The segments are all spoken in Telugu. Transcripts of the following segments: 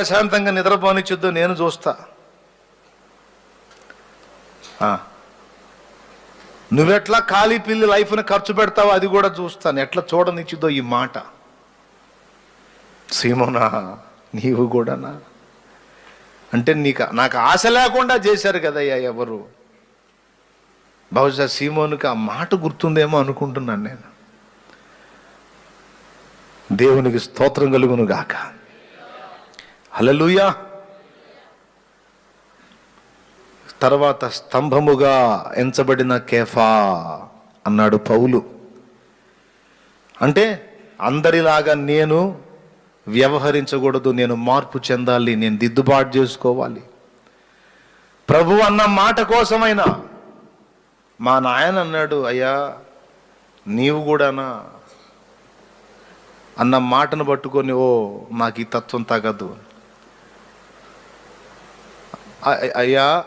ప్రశాంతంగా నిద్రపోనిచ్చుద్దు నేను చూస్తా. నువ్వెట్లా ఖాళీ పిల్లి లైఫ్ని ఖర్చు పెడతావో అది కూడా చూస్తాను ఎట్లా చూడనిచ్చుదో ఈ మాట. సీమోనా నీవు కూడానా అంటే నీకు నాకు ఆశ లేకుండా చేశారు కదయ్యా ఎవరు? బహుశా సీమోనికి ఆ మాట గుర్తుందేమో అనుకుంటున్నాను నేను. దేవునికి స్తోత్రం కలుగును గాక హలలుయా తర్వాత స్తంభముగా ఎంచబడిన కేఫా అన్నాడు పౌలు. అంటే అందరిలాగా నేను వ్యవహరించకూడదు నేను మార్పు చెందాలి నేను దిద్దుబాటు చేసుకోవాలి. ప్రభు అన్న మాట కోసమైనా మా నాయన అన్నాడు అయ్యా నీవు కూడానా అన్న మాటను పట్టుకొని ఓ నాకు ఈ తత్వం తగదు అయ్యా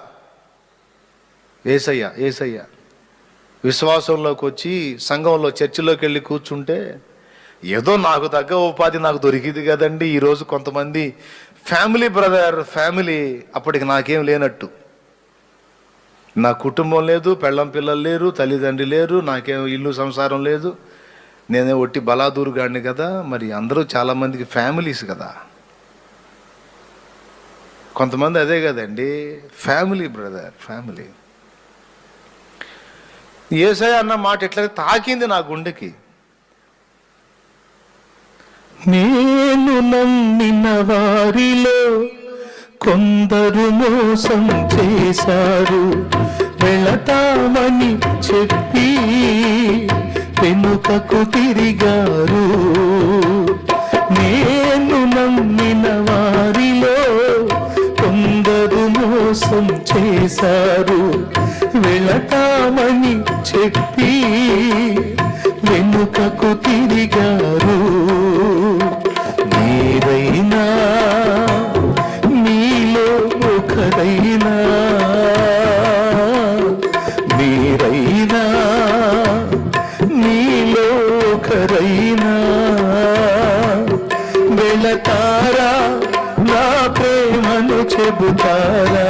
ఏసయ్య ఏసయ్య. విశ్వాసంలోకి వచ్చి సంఘంలో చర్చిలోకి వెళ్ళి కూర్చుంటే ఏదో నాకు తగ్గ ఉపాధి నాకు దొరికింది కదండి. ఈరోజు కొంతమంది ఫ్యామిలీ బ్రదర్ ఫ్యామిలీ అప్పటికి నాకేం లేనట్టు. నా కుటుంబం లేదు పెళ్ళం పిల్లలు లేరు తల్లిదండ్రి లేరు నాకేం ఇల్లు సంసారం లేదు. నేనే ఒట్టి బలాదూరుగాడిని కదా. మరి అందరూ చాలామందికి ఫ్యామిలీస్ కదా. కొంతమంది అదే కదండి ఫ్యామిలీ బ్రదర్ ఫ్యామిలీ ఏసై అన్న మాట ఎట్లా తాకింది నా గుండెకి. నేను నమ్మిన వారిలో కొందరు మోసం చేశారు. వెళతామని చెప్పి వెనుకకు తిరిగారు. నేను చేశారు. వెళతామని చెప్పి వెనుకకు తిరిగారు. మీరైనా మీలో ఒకరైనా మీరైనా మీలో ఒకరైనా వెళతారా నా ప్రేమను చెబుతారా?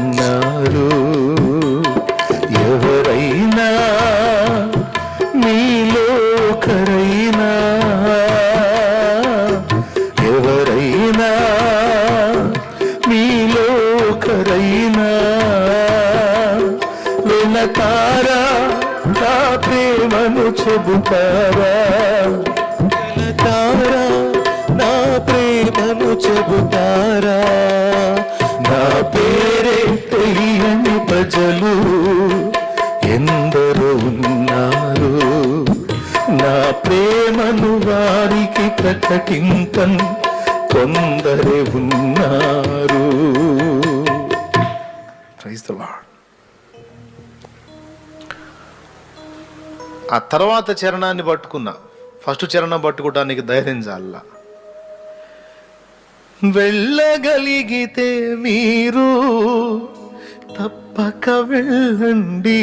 చెబుతారా? నా ప్రేమను చెబుతారా? నా పేరే తెలియని ప్రజలు ఎందరో ఉన్నారు. నా ప్రేమను వారికి ప్రకటింపను ఆ తర్వాత చరణాన్ని పట్టుకున్నా. ఫస్ట్ చరణం పట్టుకోవడానికి ధైర్యం వెళ్ళగలిగితే మీరు తప్పక వెళ్ళండి.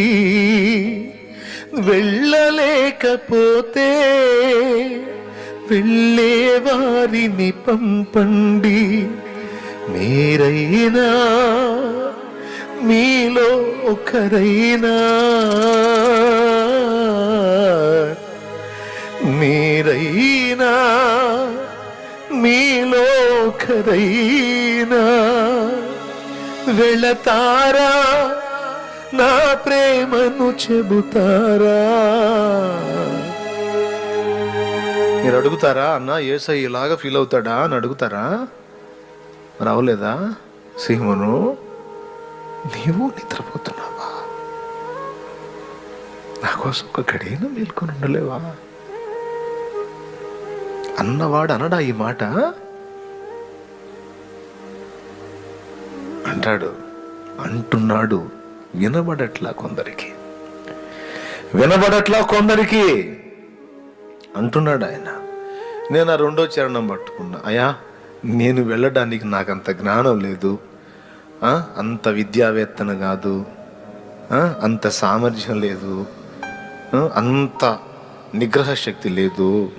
వెళ్ళలేకపోతే వెళ్ళే వారిని పంపండి. మీరైనా మీలో ఒకరైనా. మీరైనా మీలో ఒకరైనా. వెళతారా నా ప్రేమను చెబుతారా? మీరు అడుగుతారా అన్న ఏసై ఇలాగా ఫీల్ అవుతాడా? అని అడుగుతారా? రావలేదా సింహను? సీమను నీవు నిద్రపోతున్నావా? నా కోసం ఒక గడియను మేల్కొని ఉండలేవా? అన్నవాడు అనడా ఈ మాట? అంటాడు అంటున్నాడు వినబడట్లా కొందరికి. వినబడట్లా కొందరికి! అంటున్నాడు ఆయన. నేను ఆ రెండో చరణం పట్టుకున్నా. అయ్యా నేను వెళ్ళడానికి నాకు అంత జ్ఞానం లేదు. అంత విద్యావేత్తన కాదు. అంత సామర్థ్యం లేదు. అంత నిగ్రహ శక్తి లేదు.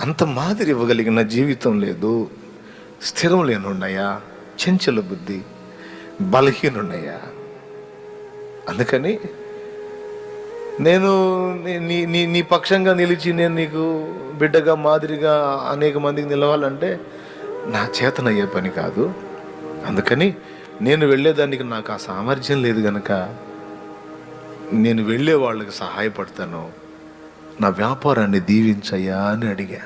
అంత మాదిరి ఇవ్వగలిగిన జీవితం లేదు. స్థిరం లేనున్నాయా చెంచల బుద్ధి. బలహీనున్నాయా అందుకని నేను నీ- నీ నీ నీ పక్షంగా నిలిచి నేను నీకు బిడ్డగా మాదిరిగా అనేక మందికి నిలవాలంటే నా చేతనయ్యే పని కాదు. అందుకని నేను వెళ్ళేదానికి నాకు ఆ సామర్థ్యం లేదు గనక నేను వెళ్ళే వాళ్ళకి సహాయపడతాను నా వ్యాపారాన్ని దీవించయ్యా అని అడిగా.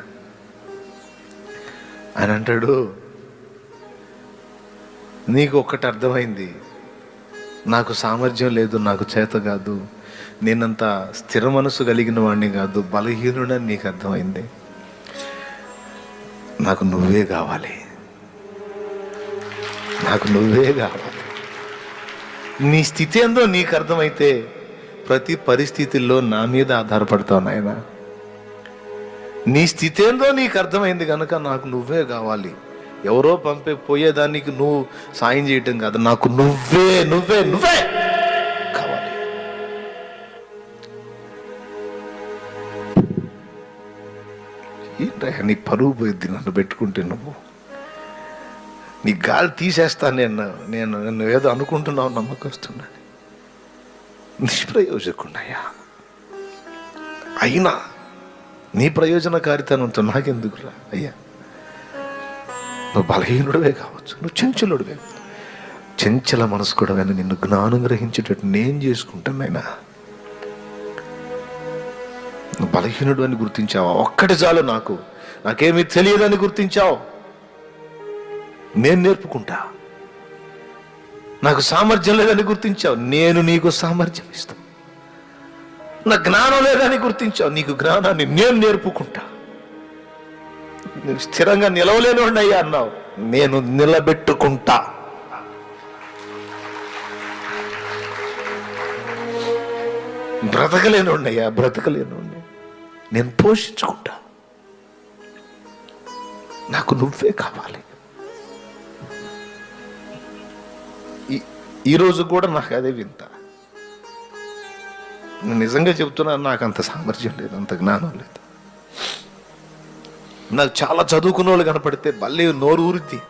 ఆయన అంటాడు నీకు ఒక్కటి అర్థమైంది. నాకు సామర్థ్యం లేదు నాకు చేత కాదు. నేనంత స్థిర మనసు కలిగిన వాడిని కాదు బలహీనుడని నీకు అర్థమైంది. నాకు నువ్వే కావాలి. నాకు నువ్వే కావాలి. నీ స్థితి ఏందో నీకు అర్థమైతే ప్రతి పరిస్థితుల్లో నా మీద ఆధారపడతావు నాయన. నీ స్థితి ఏందో నీకు అర్థమైంది కనుక నాకు నువ్వే కావాలి. ఎవరో పంపే పోయేదానికి నువ్వు సాయం చేయటం కాదు. నాకు నువ్వే నువ్వే నువ్వే కావాలి. ఏంటయ్యా నీ పరువు పోయింది నన్ను పెట్టుకుంటే నువ్వు? నీ గాలి తీసేస్తా నేను నేను నన్ను ఏదో అనుకుంటున్నావు నమ్మకస్తున్నాను నిష్ప్రయోజకున్నాయా అయినా నీ ప్రయోజనకారితనంతో నాకెందుకురా అయ్యా? నువ్వు బలహీనుడివే కావచ్చు నువ్వు చెంచలుడివే. చెంచల మనసు కూడా నిన్ను జ్ఞానం గ్రహించేటట్టు నేను చేసుకుంటానైనా నువ్వు బలహీనుడు అని గుర్తించావా? ఒక్కటి చాలు నాకు. నాకేమీ తెలియదని గుర్తించావు? నేను నేర్పుకుంటా. నాకు సామర్థ్యం లేదని గుర్తించావు. నేను నీకు సామర్థ్యం ఇస్తాను నా జ్ఞానం లేదని గుర్తించావు. నీకు జ్ఞానాన్ని నేను నేర్పుకుంటా. నువ్వు స్థిరంగా నిలవలేను అయ్యా అన్నావు. నేను నిలబెట్టుకుంటా. బ్రతకలేను అయ్యా బ్రతకలేను నేను పోషించుకుంటా. నాకు నువ్వే కావాలి. ఈరోజు కూడా నాకు అదే వింత. నేను నిజంగా చెప్తున్నాను నాకు అంత సామర్థ్యం లేదు అంత జ్ఞానం లేదు. నాకు చాలా చదువుకున్న వాళ్ళు కనపడితే భలే నోరు ఊరిద్ది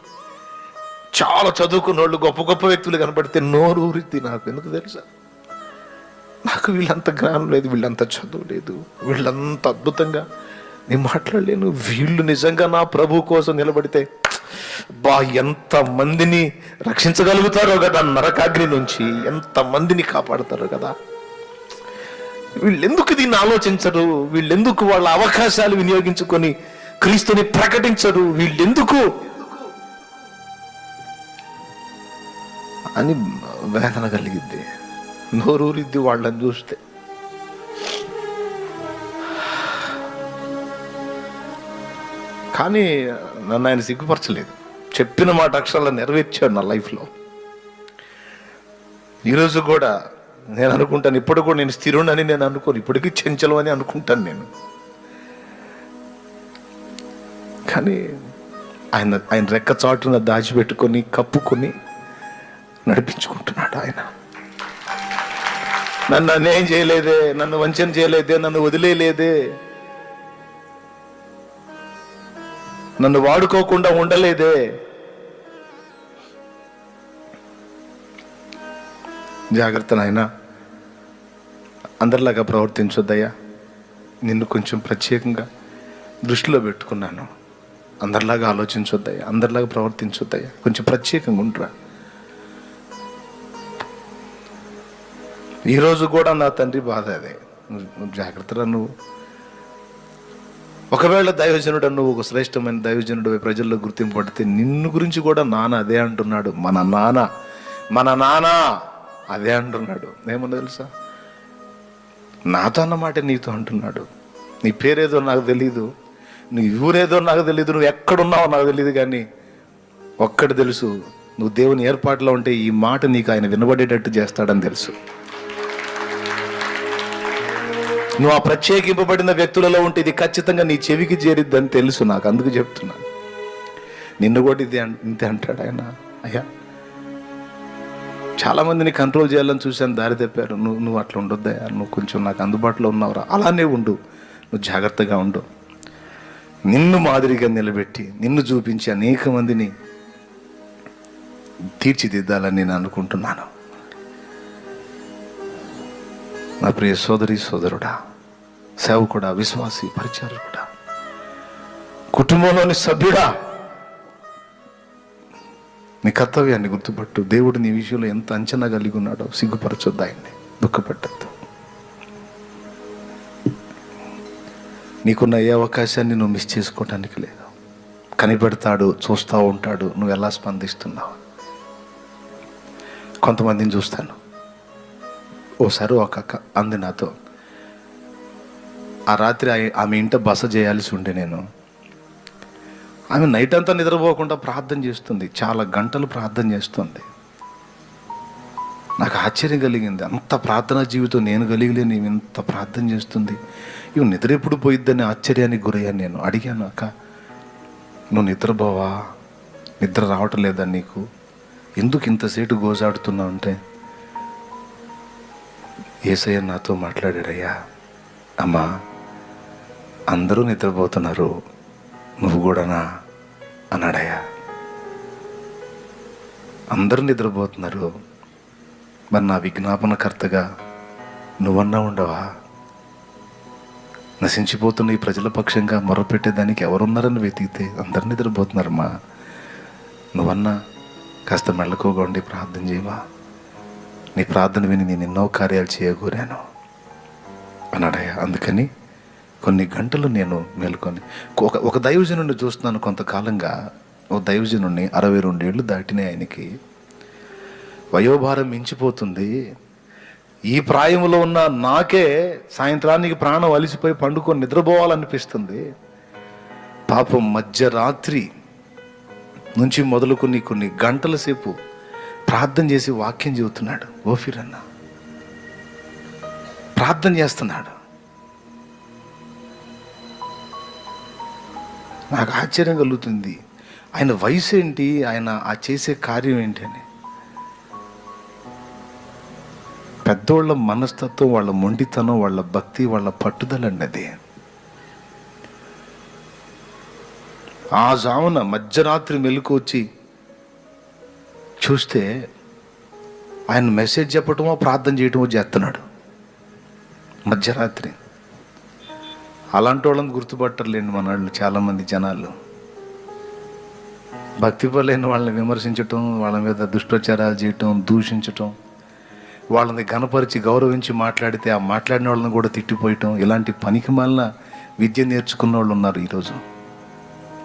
చాలా చదువుకున్న వాళ్ళు గొప్ప గొప్ప వ్యక్తులు కనపడితే నోరు ఊరిద్ది నాకు. ఎందుకు తెలుసా? నాకు వీళ్ళంత జ్ఞానం లేదు వీళ్ళంత చదువు లేదు వీళ్ళంత అద్భుతంగా. నేను మాట్లాడలేను. వీళ్ళు నిజంగా నా ప్రభు కోసం నిలబడితే బా ఎంత మందిని రక్షించగలుగుతారో కదా నరకాగ్ని నుంచి. ఎంత మందిని కాపాడతారో కదా. వీళ్ళెందుకు దీన్ని ఆలోచించరు? వీళ్ళెందుకు వాళ్ళ అవకాశాలు వినియోగించుకొని క్రీస్తుని ప్రకటించరు? వీళ్ళెందుకు? అని వేదన కలిగిద్ది. నోరూరిద్ది వాళ్ళని చూస్తే. కానీ నన్ను ఆయన సిగ్గుపరచలేదు. చెప్పిన మాట అక్షరాలు నెరవేర్చాడు నా లైఫ్లో. ఈరోజు కూడా నేను అనుకుంటాను ఇప్పుడు కూడా నేను స్థిరుణని నేను అనుకోను ఇప్పటికీ చెంచలం అని అనుకుంటాను నేను. కానీ ఆయన ఆయన రెక్క చాటున దాచిపెట్టుకొని కప్పుకొని నడిపించుకుంటున్నాడు ఆయన. నన్ను అన్యాయం చేయలేదే నన్ను వంచన చేయలేదే నన్ను వదిలేయలేదే. నన్ను వాడుకోకుండా ఉండలేదే. జాగ్రత్త నాయన. అందరిలాగా ప్రవర్తించొద్దయ్యా. నిన్ను కొంచెం ప్రత్యేకంగా దృష్టిలో పెట్టుకున్నాను. అందరిలాగా ఆలోచించొద్దయ్యా. అందరిలాగా ప్రవర్తించొద్దయ్యా. కొంచెం ప్రత్యేకంగా ఉండరా. ఈరోజు కూడా నా తండ్రి బాధ అదే. జాగ్రత్తగా నువ్వు? ఒకవేళ దైవజనుడు నువ్వు ఒక శ్రేష్టమైన దైవజనుడు ప్రజల్లో గుర్తింపు పడితే నిన్ను గురించి కూడా నాన్న అదే అంటున్నాడు. మన నాన్న మన నాన్న అదే అంటున్నాడు. ఏమన్నా తెలుసా? నాతో అన్నమాట నీతో అంటున్నాడు. నీ పేరేదో నాకు తెలీదు. నీ ఊరేదో నాకు తెలీదు. నువ్వు ఎక్కడున్నావో నాకు తెలియదు కానీ ఒక్కటి తెలుసు నువ్వు దేవుని ఏర్పాటులో ఉంటే ఈ మాట నీకు ఆయన వినబడేటట్టు చేస్తాడని తెలుసు. నువ్వు ఆ ప్రత్యేకింపబడిన వ్యక్తులలో ఉంటే ఇది ఖచ్చితంగా నీ చెవికి చేరిద్దని తెలుసు నాకు అందుకు చెప్తున్నాను నిన్ను కూడా ఇది ఇంతే అంటాడు ఆయన. అయ్యా చాలా మందిని కంట్రోల్ చేయాలని చూశాను దారి తెప్పారు. నువ్వు నువ్వు అట్లా ఉండొద్దయ్యా నువ్వు కొంచెం నాకు అందుబాటులో ఉన్నావురా. అలానే ఉండు నువ్వు జాగ్రత్తగా ఉండు. నిన్ను మాదిరిగా నిలబెట్టి నిన్ను చూపించి అనేక మందిని తీర్చిదిద్దాలని నేను అనుకుంటున్నాను. నా ప్రియ సోదరి సోదరుడా సేవకుడా విశ్వాసి పరిచారకుడా కుటుంబంలోని సభ్యుడా. నీ కర్తవ్యాన్ని గుర్తుపట్టు. దేవుడు నీ విషయంలో ఎంత అంచనా కలిగి ఉన్నాడో సిగ్గుపరచొద్దు ఆయన్ని. దుఃఖపెట్టద్దు. నీకున్న ఏ అవకాశాన్ని నువ్వు మిస్ చేసుకోవటానికి లేదు. కనిపెడతాడు చూస్తూ ఉంటాడు నువ్వు ఎలా స్పందిస్తున్నావు? కొంతమందిని చూస్తాను. ఓసారి ఒక అక్క అంది నాతో ఆ రాత్రి ఆమె ఇంట బస చేయాల్సి ఉండే నేను. ఆమె నైట్ అంతా నిద్రపోకుండా ప్రార్థన చేస్తుంది. చాలా గంటలు ప్రార్థన చేస్తుంది. నాకు ఆశ్చర్యం కలిగింది. అంత ప్రార్థనా జీవితం నేను కలిగిలేను. ఈమె ఇంత ప్రార్థన చేస్తుంది. ఇవి నిద్ర ఎప్పుడు పోయిద్దని ఆశ్చర్యానికి గురయ్యాను నేను. అడిగాను అక్క నువ్వు నిద్రపోవా? నిద్ర రావటం లేదా నీకు? ఎందుకు ఇంతసేటు గోజాడుతున్నావు అంటే? ఏసయ్య నాతో మాట్లాడాడయ్యా అమ్మా అందరూ నిద్రపోతున్నారు. నువ్వు కూడానా? అన్నాడయ్యా. అందరూ నిద్రపోతున్నారు. మరి నా విజ్ఞాపనకర్తగా నువ్వన్నా ఉండవా? నశించిపోతున్న ఈ ప్రజల పక్షంగా మొరపెట్టేదానికి ఎవరున్నారని వెతికితే అందరు నిద్రపోతున్నారమ్మా. నువ్వన్నా కాస్త మెళ్ళకోగా ఉండి ప్రార్థన చేయవా? నీ ప్రార్థన విని నేను ఎన్నో కార్యాలు చేయకూరాను అన్నాడయ్యా. అందుకని కొన్ని గంటలు నేను మేల్కొని ఒక ఒక దైవజనుడిని చూస్తున్నాను కొంతకాలంగా. ఓ దైవజనుడిని అరవై రెండేళ్ళు దాటినాయి ఆయనకి. వయోభారం మించిపోతుంది. ఈ ప్రాయంలో ఉన్న నాకే సాయంత్రానికి ప్రాణం అలిసిపోయి పండుకొని నిద్రపోవాలనిపిస్తుంది. పాపం మధ్యరాత్రి నుంచి మొదలుకొని కొన్ని గంటల సేపు ప్రార్థన చేసి వాక్యం చెబుతున్నాడు. ఓఫిరన్న ప్రార్థన చేస్తున్నాడు. నాకు ఆశ్చర్యం కలుగుతుంది. ఆయన వయసు ఏంటి? ఆయన ఆ చేసే కార్యం ఏంటి అని. పెద్దోళ్ళ మనస్తత్వం వాళ్ళ మొండితనం వాళ్ళ భక్తి వాళ్ళ పట్టుదల అండి అది ఆ జామున మధ్యరాత్రి మెలకు వచ్చి చూస్తే ఆయన మెసేజ్ చెప్పటమో ప్రార్థన చేయటమో చేస్తున్నాడు. మధ్యరాత్రి. అలాంటి వాళ్ళని గుర్తుపట్టలేండి మన వాళ్ళు చాలామంది జనాలు. భక్తి వాళ్ళని విమర్శించటం వాళ్ళ మీద దుష్టోచారాలు చేయటం దూషించటం వాళ్ళని గనపరిచి గౌరవించి మాట్లాడితే ఆ మాట్లాడిన వాళ్ళని కూడా తిట్టిపోయటం ఇలాంటి పనికి మాలిన విద్య నేర్చుకున్న వాళ్ళు ఉన్నారు ఈరోజు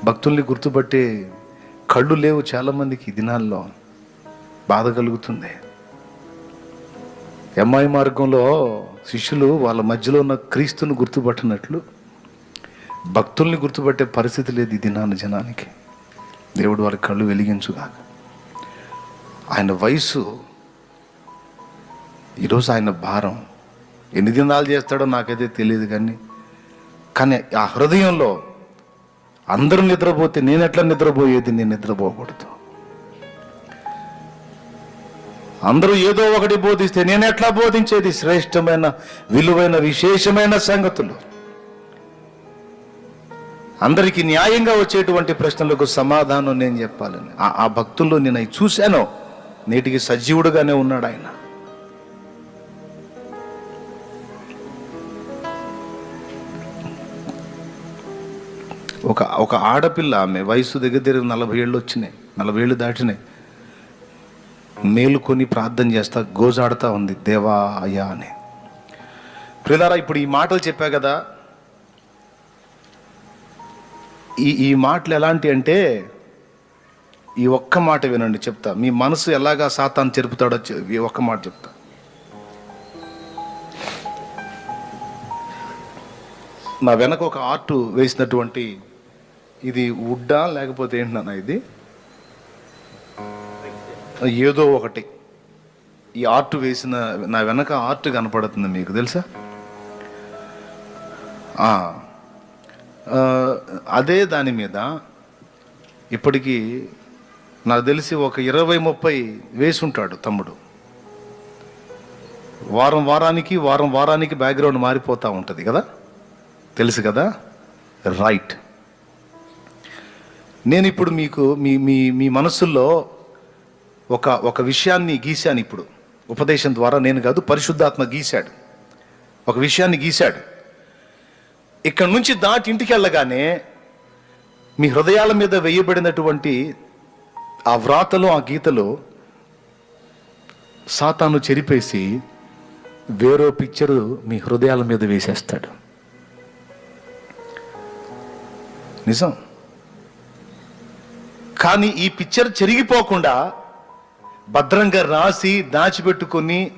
భక్తుల్ని గుర్తుపట్టే కళ్ళు లేవు చాలామందికి దినాల్లో. బాధ కలుగుతుంది. ఎంఐ మార్గంలో శిష్యులు వాళ్ళ మధ్యలో ఉన్న క్రీస్తుని గుర్తుపట్టినట్లు భక్తుల్ని గుర్తుపట్టే పరిస్థితి లేదు ఈ దినాన జనానికి. దేవుడు వారి కళ్ళు వెలిగించుగాక. ఆయన వయసు ఈరోజు ఆయన భారం. ఎన్ని దినాలు చేస్తాడో నాకైతే తెలియదు కానీ కానీ ఆ హృదయంలో అందరూ నిద్రపోతే నేను ఎట్లా నిద్రపోయేది? నేను నిద్రపోకూడదు. అందరూ ఏదో ఒకటి బోధిస్తే నేను ఎట్లా బోధించేది? శ్రేష్టమైన విలువైన విశేషమైన సంగతులు. అందరికీ న్యాయంగా వచ్చేటువంటి ప్రశ్నలకు సమాధానం నేను చెప్పాలని. ఆ- భక్తుల్లో నేను అవి చూశాను. నేటికి సజీవుడుగానే ఉన్నాడు ఆయన. ఒక ఒక ఆడపిల్ల ఆమె వయసు దగ్గర దగ్గర నలభై ఏళ్ళు వచ్చినాయి. నలభై ఏళ్ళు దాటినాయి. మేలుకొని ప్రార్థన చేస్తా గోజాడుతూ ఉంది. దేవా అయ్యా అని. ప్రిదారా ఇప్పుడు ఈ మాటలు చెప్పా కదా ఈ ఈ మాటలు ఎలాంటి అంటే ఈ ఒక్క మాట వినండి చెప్తా. మీ మనసు ఎలాగా సాతాన్ని చెరుపుతాడో ఈ ఒక్క మాట చెప్తా. నా వెనక ఒక ఆర్ట్ వేసినటువంటి ఇది వుడ్డా లేకపోతే ఏంటన్నా ఇది? ఏదో ఒకటి. ఈ ఆర్ట్ వేసిన నా వెనక ఆర్ట్ కనపడుతుంది మీకు తెలుసా? అదే దాని మీద ఇప్పటికీ నాకు తెలిసి ఒక ఇరవై ముప్పై వేసి ఉంటాడు తమ్ముడు. వారం వారానికి వారం వారానికి బ్యాక్గ్రౌండ్ మారిపోతూ ఉంటుంది కదా? తెలుసు కదా? రైట్. నేను ఇప్పుడు మీకు మీ మీ మీ మనసుల్లో ఒక ఒక విషయాన్ని గీశాను ఇప్పుడు. ఉపదేశం ద్వారా నేను కాదు పరిశుద్ధాత్మ గీశాడు. ఒక విషయాన్ని గీశాడు. ఇక్కడ నుంచి దాటి ఇంటికి వెళ్ళగానే మీ హృదయాల మీద వేయబడినటువంటి ఆ వ్రాతలు ఆ గీతలు సాతాను చెరిపేసి వేరో పిక్చరు మీ హృదయాల మీద వేసేస్తాడు. నిజం. కానీ ఈ పిక్చర్ చెరిగిపోకుండా భద్రంగా రాసి దాచిపెట్టుకొని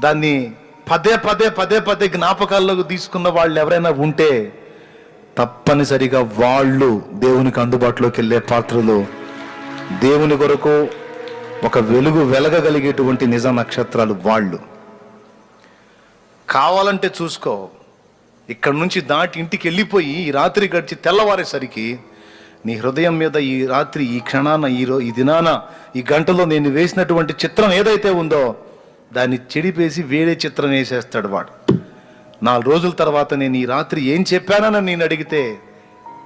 దాన్ని పదే పదే పదే పదే జ్ఞాపకాల్లోకి తీసుకున్న వాళ్ళు ఎవరైనా ఉంటే తప్పనిసరిగా వాళ్ళు దేవునికి అందుబాటులోకి వెళ్ళే పాత్రలు దేవుని కొరకు ఒక వెలుగు వెలగగలిగేటువంటి నిజ నక్షత్రాలు వాళ్ళు. కావాలంటే చూసుకో ఇక్కడ నుంచి దాటి ఇంటికి వెళ్ళిపోయి ఈ రాత్రి గడిచి తెల్లవారేసరికి నీ హృదయం మీద ఈ రాత్రి ఈ క్షణాన ఈ రో ఈ దినాన ఈ గంటలో నేను వేసినటువంటి చిత్రం ఏదైతే ఉందో దాన్ని చెడిపేసి వేరే చిత్రం వేసేస్తాడు వాడు. నాలుగు రోజుల తర్వాత నేను ఈ రాత్రి ఏం చెప్పానని నేను అడిగితే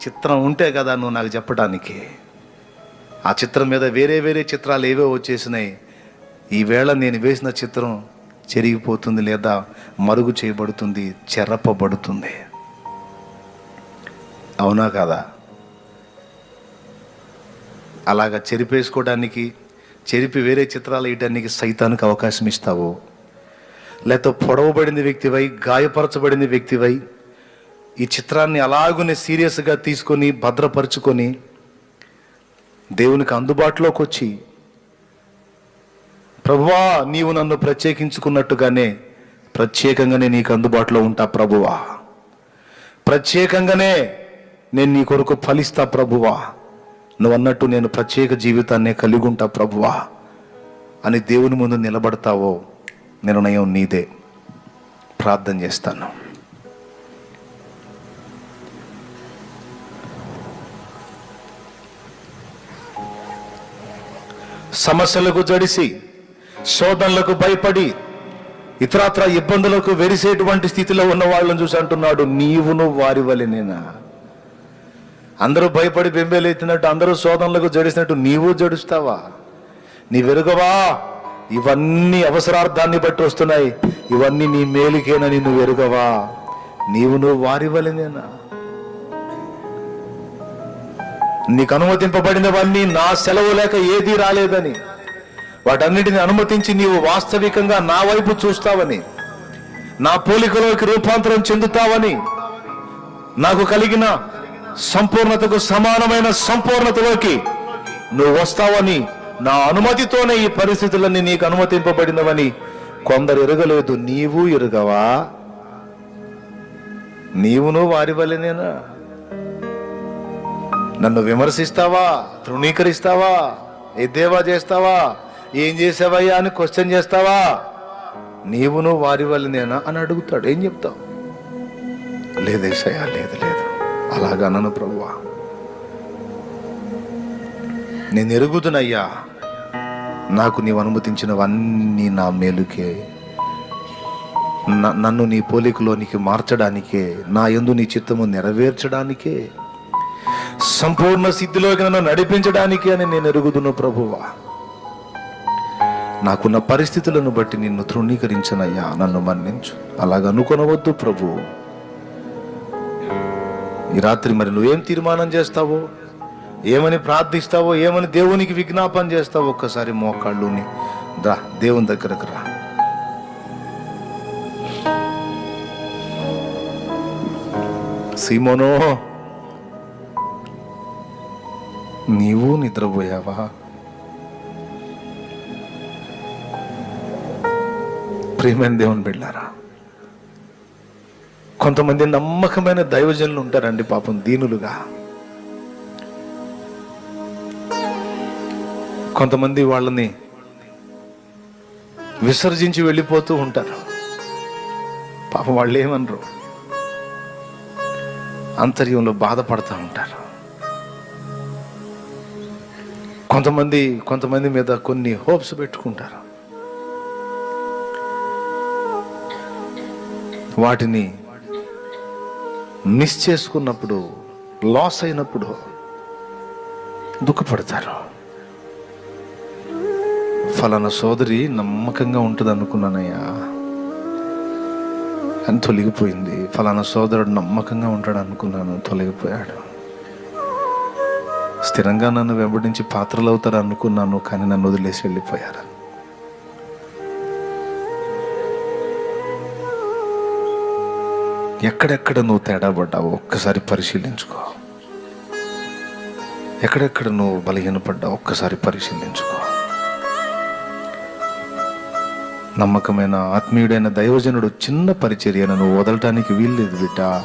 చిత్రం ఉంటే కదా నువ్వు నాకు చెప్పడానికి ఆ చిత్రం మీద వేరే వేరే చిత్రాలు ఏవో వచ్చేసినాయి. ఈవేళ నేను వేసిన చిత్రం చెరిగిపోతుంది లేదా మరుగు చేయబడుతుంది చెరపబడుతుంది. అవునా కదా? అలాగా చెరిపేసుకోవడానికి చెరిపి వేరే చిత్రాలు వేయడానికి సైతానికి అవకాశం ఇస్తావు? లేకపోతే పొడవబడిన వ్యక్తివై గాయపరచబడిన వ్యక్తివై ఈ చిత్రాన్ని అలాగునే సీరియస్గా తీసుకొని భద్రపరుచుకొని దేవునికి అందుబాటులోకి వచ్చి ప్రభువా నీవు నన్ను ప్రత్యేకించుకున్నట్టుగానే ప్రత్యేకంగానే నీకు అందుబాటులో ఉంటా ప్రభువా. ప్రత్యేకంగానే నేను నీ కొరకు ఫలిస్తా ప్రభువా. నువ్వు అన్నట్టు నేను ప్రత్యేక జీవితాన్నే కలిగి ఉంటా ప్రభువా. అని దేవుని ముందు నిలబడతావో నిర్ణయం నీదే. ప్రార్థన చేస్తాను. సమస్యలకు జడిసి శోధనలకు భయపడి ఇతరత్ర ఇబ్బందులకు వెరిసేటువంటి స్థితిలో ఉన్న వాళ్ళని చూసి అంటున్నాడు నీవును వారి వలెనేనా? అందరూ భయపడి బెంబేలెత్తినట్టు అందరూ శోధనలకు జడిసినట్టు నీవు జడుస్తావా? నీ వెరుగవా ఇవన్నీ అవసరార్థాన్ని బట్టి వస్తున్నాయి. ఇవన్నీ నీ మేలుకేనని నువ్వు ఎరుగవా నీవు నువ్వు వారి వలెనేనా? నీకు అనుమతింపబడినవన్నీ నా సెలవు లేక ఏదీ రాలేదని వాటన్నిటిని అనుమతించి నీవు వాస్తవికంగా నా వైపు చూస్తావని నా పోలికలోకి రూపాంతరం చెందుతావని నాకు కలిగిన సంపూర్ణతకు సమానమైన సంపూర్ణతలోకి నువ్వు వస్తావని నా అనుమతితోనే ఈ పరిస్థితులన్నీ నీకు అనుమతింపబడినవని కొందరు ఎరగలేదు. నీవు ఎరుగవా? నీవును వారి వల్లనేనా నన్ను విమర్శిస్తావా? తృణీకరిస్తావా? ఎద్దేవా చేస్తావా? ఏం చేసావయ్యా అని క్వశ్చన్ చేస్తావా? నీవును వారి వల్లనేనా అని అడుగుతాడు. ఏం చెప్తావు? లేదేసయ్యా లేదు లేదు. అలాగా నన్ను ప్రభువా. నేను ఎరుగుదునయ్యా. నాకు నీవు అనుమతించినవన్నీ నా మేలుకే. నన్ను నీ పోలికలోనికి మార్చడానికే నా ఎందు నీ చిత్తము నెరవేర్చడానికే సంపూర్ణ సిద్ధిలోకి నన్ను నడిపించడానికే అని నేను ఎరుగుదును ప్రభువా. నాకున్న పరిస్థితులను బట్టి నిన్ను తృణీకరించనయ్యా నన్ను మన్నించు. అలాగ అనుకొనవద్దు ప్రభువు ఈ రాత్రి మరి నువ్వేం తీర్మానం చేస్తావో? ఏమని ప్రార్థిస్తావో? ఏమని దేవునికి విజ్ఞాపన చేస్తావో? ఒక్కసారి మోకాళ్ళుని రా దేవుని దగ్గరకు రా. సీమోనో నీవు నిద్రపోయావా? ప్రేమైన దేవుని బిడ్డారా? కొంతమంది నమ్మకమైన దైవజనులు ఉంటారండి పాపం దీనులుగా. కొంతమంది వాళ్ళని విసర్జించి వెళ్ళిపోతూ ఉంటారు. పాపం వాళ్ళు ఏమనరు. అంతర్యంలో బాధపడుతూ ఉంటారు. కొంతమంది కొంతమంది మీద కొన్ని హోప్స్ పెట్టుకుంటారు. వాటిని మిస్ చేసుకున్నప్పుడు లాస్ అయినప్పుడు దుఃఖపడతారు. ఫలానా సోదరి నమ్మకంగా ఉంటుంది అనుకున్నానయ్యా అని తొలగిపోయింది. ఫలానా సోదరుడు నమ్మకంగా ఉంటాడు అనుకున్నాను తొలగిపోయాడు. స్థిరంగా నన్ను వెంబడించి పాత్రలు అవుతారు అనుకున్నాను కానీ నన్ను వదిలేసి వెళ్ళిపోయారు. ఎక్కడెక్కడ నువ్వు తేడా పడ్డావు ఒక్కసారి పరిశీలించుకో. ఎక్కడెక్కడ నువ్వు బలహీనపడ్డావు ఒక్కసారి పరిశీలించుకో. నమ్మకమైన ఆత్మీయుడైన దైవజనుడు చిన్న పరిచర్యను నువ్వు వదలటానికి వీల్లేదు బిడ్డ.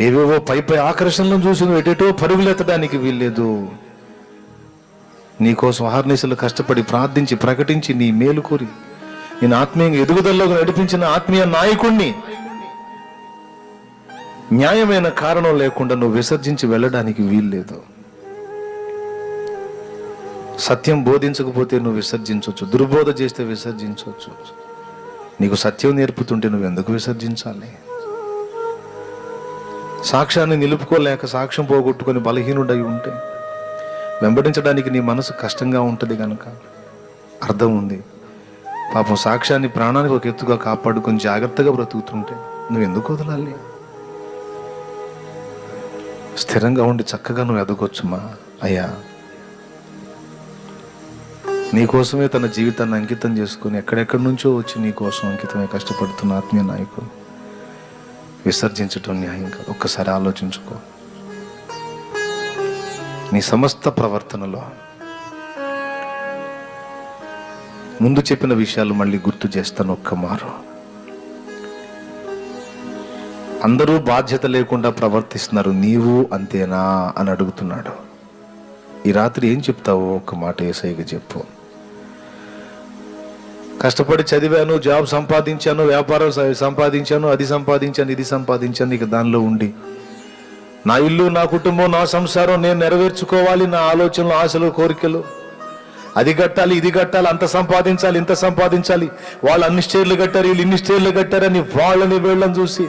ఏవేవో పై పై ఆకర్షణలను చూసి నువ్వు ఎటేటో పరుగులెత్తడానికి వీల్లేదు. నీకోసం ఆహర్నిశలు కష్టపడి ప్రార్థించి ప్రకటించి నీ మేలు కోరి నేను ఆత్మీయంగా ఎదుగుదలలోకి నడిపించిన ఆత్మీయ నాయకుణ్ణి న్యాయమైన కారణం లేకుండా నువ్వు విసర్జించి వెళ్ళడానికి వీల్లేదు. సత్యం బోధించకపోతే నువ్వు విసర్జించవచ్చు. దుర్బోధ చేస్తే విసర్జించవచ్చు. నీకు సత్యం నేర్పుతుంటే నువ్వు ఎందుకు విసర్జించాలి? సాక్ష్యాన్ని నిలుపుకోలేక సాక్ష్యం పోగొట్టుకొని బలహీనుడై ఉంటే వెంబడించడానికి నీ మనసు కష్టంగా ఉంటుంది కనుక అర్థం ఉంది. పాపం సాక్ష్యాన్ని ప్రాణానికి ఒక ఎత్తుగా కాపాడుకొని జాగ్రత్తగా బ్రతుకుతుంటే నువ్వు ఎందుకు వదలాలి? స్థిరంగా ఉండి చక్కగా నువ్వు ఎదగొచ్చుమా? అయ్యా నీకోసమే తన జీవితాన్ని అంకితం చేసుకుని ఎక్కడెక్కడి నుంచో వచ్చి నీకోసం అంకితమే అంకితమై కష్టపడుతున్న ఆత్మీయ నాయకుడు. విసర్జించటం న్యాయం కాదు. ఒక్కసారి ఆలోచించుకో. నీ సమస్త ప్రవర్తనలో ముందు చెప్పిన విషయాలు మళ్ళీ గుర్తు చేస్తాను ఒక్క మారు. అందరూ బాధ్యత లేకుండా ప్రవర్తిస్తున్నారు. నీవు అంతేనా? అని అడుగుతున్నాడు. ఈ రాత్రి ఏం చెప్తావు? ఒక మాట ఏసైగా చెప్పు. కష్టపడి చదివాను జాబ్ సంపాదించాను వ్యాపారం సంపాదించాను అది సంపాదించాను ఇది సంపాదించాను ఇక దానిలో ఉండి. నా ఇల్లు నా కుటుంబం నా సంసారం నేను నెరవేర్చుకోవాలి నా ఆలోచనలు ఆశలు కోరికలు. అది కట్టాలి ఇది కట్టాలి అంత సంపాదించాలి ఇంత సంపాదించాలి. వాళ్ళు అన్ని స్టేర్లు కట్టారు వీళ్ళు ఇన్ని స్టేర్లు కట్టారని వాళ్ళని వీళ్ళని చూసి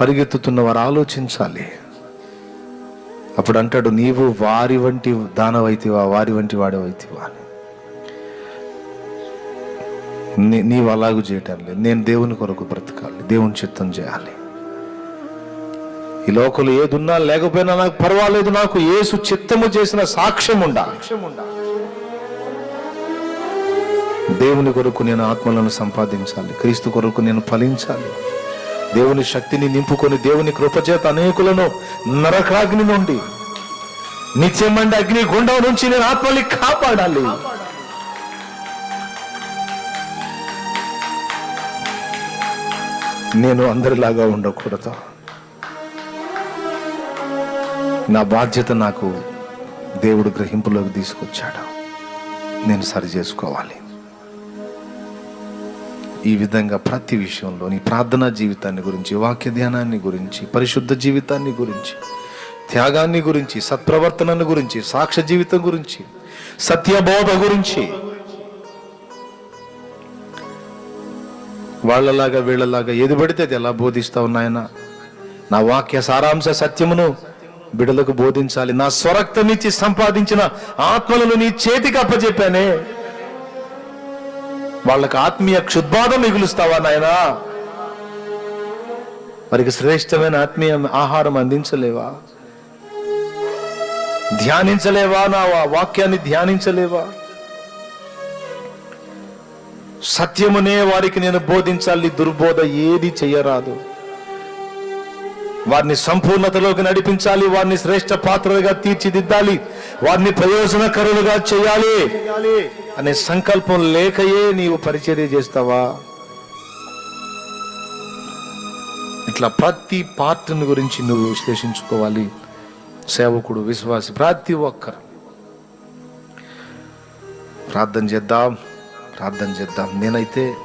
పరిగెత్తుతున్న వారు ఆలోచించాలి. అప్పుడు అంటాడు నీవు వారి వంటి దానవైతివా వారి వంటి వాడవైతివా అని. నీ- నీవు అలాగూ చేయటం లేదు. నేను దేవుని కొరకు బ్రతకాలి. దేవుని చిత్తం చేయాలి. ఈ లోకంలో ఏదున్నా లేకపోయినా నాకు పర్వాలేదు. నాకు యేసు చిత్తము చేసిన సాక్ష్యం ఉండాలి. దేవుని కొరకు నేను ఆత్మలను సంపాదించాలి. క్రీస్తు కొరకు నేను ఫలించాలి. దేవుని శక్తిని నింపుకొని దేవుని కృపచేత అనేకులను నరకాగ్ని నుండి నిత్యమండి అగ్ని గుండం నుంచి నేను ఆత్మని కాపాడాలి. నేను అందరిలాగా ఉండకూడదు. నా బాధ్యత నాకు దేవుడు గ్రహింపులోకి తీసుకొచ్చాడు. నేను సరి చేసుకోవాలి. ఈ విధంగా ప్రతి విషయంలో నీ ప్రార్థనా జీవితాన్ని గురించి వాక్య ధ్యానాన్ని గురించి పరిశుద్ధ జీవితాన్ని గురించి త్యాగాన్ని గురించి సత్ప్రవర్తనను గురించి సాక్ష్య జీవితం గురించి సత్యబోధ గురించి వాళ్ళలాగా వీళ్ళలాగా ఏది పడితే అది ఎలా బోధిస్తావు నాయన? నా వాక్య సారాంశ సత్యమును బిడలకు బోధించాలి. నా స్వరక్తమిచ్చి సంపాదించిన ఆత్మలను నీ చేతికి అప్పచెప్పానే వాళ్ళకి ఆత్మీయ క్షుద్బాధ మిగులుస్తావా నాయనా? వారికి శ్రేష్టమైన ఆత్మీయ ఆహారం అందించలేవా? ధ్యానించలేవా నా వాక్యాన్ని ధ్యానించలేవా? సత్యమునే వారికి నేను బోధించాలి దుర్బోధ ఏది చేయరాదు వారిని సంపూర్ణతలోకి నడిపించాలి వారిని శ్రేష్ట పాత్రలుగా తీర్చిదిద్దాలి వారిని ప్రయోజనకరులుగా చేయాలి. అనే సంకల్పం లేకయే నీవు పరిచర్య చేస్తావా? ఇట్లా ప్రతి పార్టీని గురించి నువ్వు విశ్లేషించుకోవాలి. సేవకుడు విశ్వాసి ప్రతి ఒక్కరు. ప్రార్థన చేద్దాం ప్రార్థన చేద్దాం. నేనైతే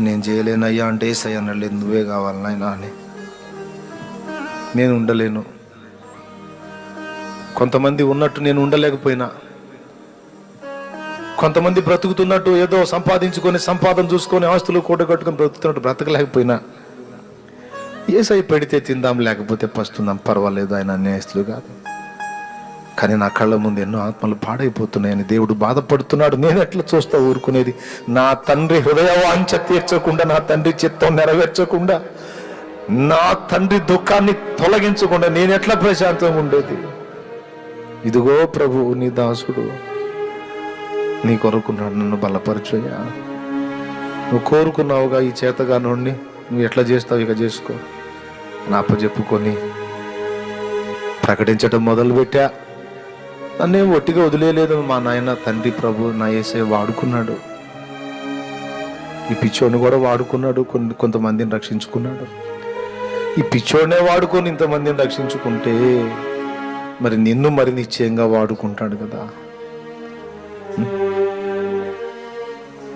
నేను చేయలేనయ్యా అంటే ఏసయ్య అనలేదు. నువ్వే కావాలి నాయన అని. నేను ఉండలేను. కొంతమంది ఉన్నట్టు నేను ఉండలేకపోయినా. కొంతమంది బ్రతుకుతున్నట్టు ఏదో సంపాదించుకొని సంపాదన చూసుకొని ఆస్తులు కూట బ్రతుకుతున్నట్టు బ్రతకలేకపోయినా. ఏసై పెడితే తిందాం లేకపోతే పస్తుందాం పర్వాలేదు ఆయన అన్యాయస్తులు కాదు. కానీ నా కళ్ళ ముందు ఎన్నో ఆత్మలు పాడైపోతున్నాయని దేవుడు బాధపడుతున్నాడు. నేను ఎట్లా చూస్తా ఊరుకునేది? నా తండ్రి హృదయ వాంఛ తీర్చకుండా నా తండ్రి చిత్తం నెరవేర్చకుండా నా తండ్రి దుఃఖాన్ని తొలగించకుండా నేను ఎట్లా ప్రశాంతంగా ఉండేది? ఇదిగో ప్రభు నీ దాసుడు. నీ కొరకు నన్ను బలపరచయ్యా. నువ్వు కోరుకున్నావుగా ఈ చేతగా నుండి. నువ్వు ఎట్లా చేస్తావు ఇక చేసుకో. నా చెప్పుకొని ప్రకటించడం మొదలుపెట్టా. నన్నేం ఒట్టిగా వదిలేయలేదు మా నాయన తండ్రి ప్రభు నా ఏసే వాడుకున్నాడు. ఈ పిచ్చోడిని కూడా వాడుకున్నాడు కొన్ని కొంతమందిని రక్షించుకున్నాడు. ఈ పిచ్చోడినే వాడుకొని ఇంతమందిని రక్షించుకుంటే మరి నిన్ను మరి నిశ్చయంగా వాడుకుంటాడు కదా.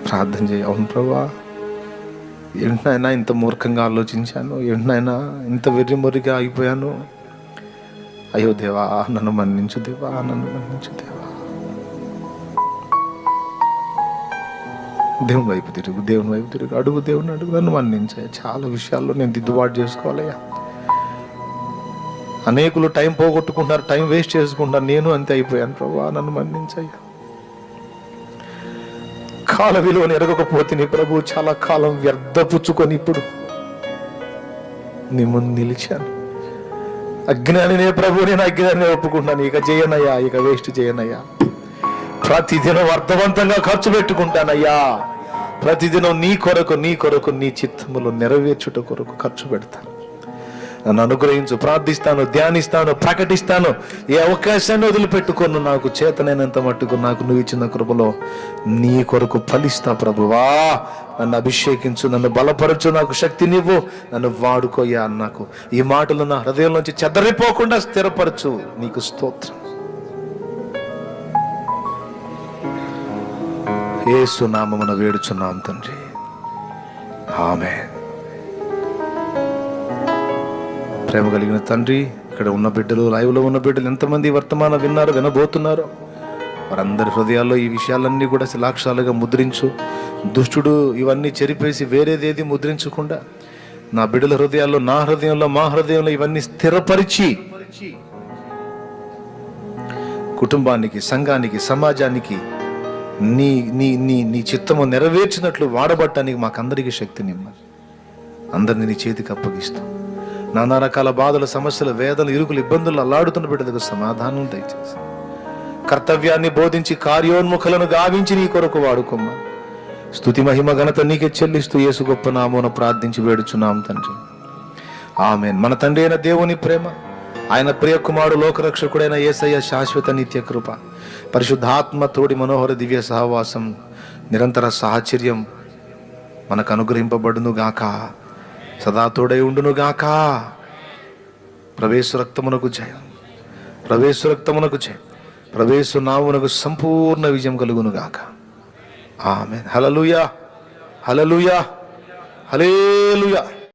ప్రార్థన చేయ. అవును ప్రభా ఏంటనైనా ఇంత మూర్ఖంగా ఆలోచించాను ఏంటనైనా ఇంత వెర్రిమొరిగా అయిపోయాను అయ్యో దేవా నన్ను మన్నించు దేవా నన్ను మన్నించు దేవా. దేవుని వైపు తిరుగు దేవుని వైపు తిరుగు అడుగు దేవుని అడుగు నన్ను మన్నించాయి చాలా విషయాల్లో నేను దిద్దుబాటు చేసుకోవాలయ్యా. అనేకులు టైం పోగొట్టుకుంటున్నారు టైం వేస్ట్ చేసుకుంటారు నేను అంతే అయిపోయాను ప్రభా నన్ను మన్నించయ్యా. కాల విలువను ఎరగకపోతే నీ ప్రభు చాలా కాలం వ్యర్థపుచ్చుకొని ఇప్పుడు నీ ముందు నిలిచాను. అజ్ఞానినే ప్రభు నేను అజ్ఞానినే ఒప్పుకుంటాను ఇక చేయనయ్యా ఇక వేస్ట్ చేయనయ్యా ప్రతిదినం అర్థవంతంగా ఖర్చు పెట్టుకుంటానయ్యా. ప్రతిదినం నీ కొరకు నీ కొరకు నీ చిత్తములు నెరవేర్చుట కొరకు ఖర్చు పెడతాను. నన్ను అనుగ్రహించు ప్రార్థిస్తాను ధ్యానిస్తాను ప్రకటిస్తాను. ఏ అవకాశాన్ని వదిలిపెట్టుకోను నాకు చేతనైనంత మట్టుకు నాకు నువ్వు ఇచ్చిన కృపలో నీ కొరకు ఫలిస్తా ప్రభువా నన్ను అభిషేకించు నన్ను బలపరచు నాకు శక్తినివ్వు నన్ను వాడుకోయా నాకు ఈ మాటలు నా హృదయం నుంచి చెదరిపోకుండా స్థిరపరచు. నీకు స్తోత్రం. ఏసు నామమున వేడుచున్నాం తండ్రి. ఆమె ప్రేమ కలిగిన తండ్రి ఇక్కడ ఉన్న బిడ్డలు లైవ్లో ఉన్న బిడ్డలు ఎంతమంది వర్తమానం విన్నారో వినబోతున్నారో వారందరి హృదయాల్లో ఈ విషయాలన్నీ కూడా శిలాక్షాలుగా ముద్రించు. దుష్టుడు ఇవన్నీ చెరిపేసి వేరేదేది ముద్రించకుండా నా బిడ్డల హృదయాల్లో నా హృదయంలో మా హృదయంలో ఇవన్నీ స్థిరపరిచి కుటుంబానికి సంఘానికి సమాజానికి నీ నీ నీ నీ చిత్తము నెరవేర్చినట్లు వాడబట్టడానికి మాకందరికీ శక్తినిమ్మని అందరిని నీ చేతికి అప్పగిస్తాం. నానా రకాల బాధలు సమస్యలు వేదలు ఇరుకులు ఇబ్బందులు అల్లాడుతున్న బిడ్డలకు సమాధానం దయచేసి. కర్తవ్యాన్ని బోధించి కార్యోన్ముఖులను గావించి నీ కొరకు వాడుకోమ్మా. స్తుతి మహిమ ఘనత నీకే చెల్లిస్తూ యేసు గొప్ప నామోన ప్రార్థించి వేడుచున్నాం తండ్రి. ఆమెన్. మన తండ్రి అయిన దేవుని ప్రేమ ఆయన ప్రియకుమారుడు లోకరక్షకుడైన యేసయ్య శాశ్వత నిత్య కృప పరిశుద్ధాత్మ తోడి మనోహర దివ్య సహవాసం నిరంతర సాహచర్యం మనకు అనుగ్రహింపబడును గాక సదా తోడై ఉండును గాక ప్రవేశ రక్తమునకు జయం. ప్రవేశ రక్తమునకు జయం. ప్రవేశ నామునకు సంపూర్ణ విజయం కలుగునుగాక. ఆమె హలలుయా హలలుయా హలేలుయా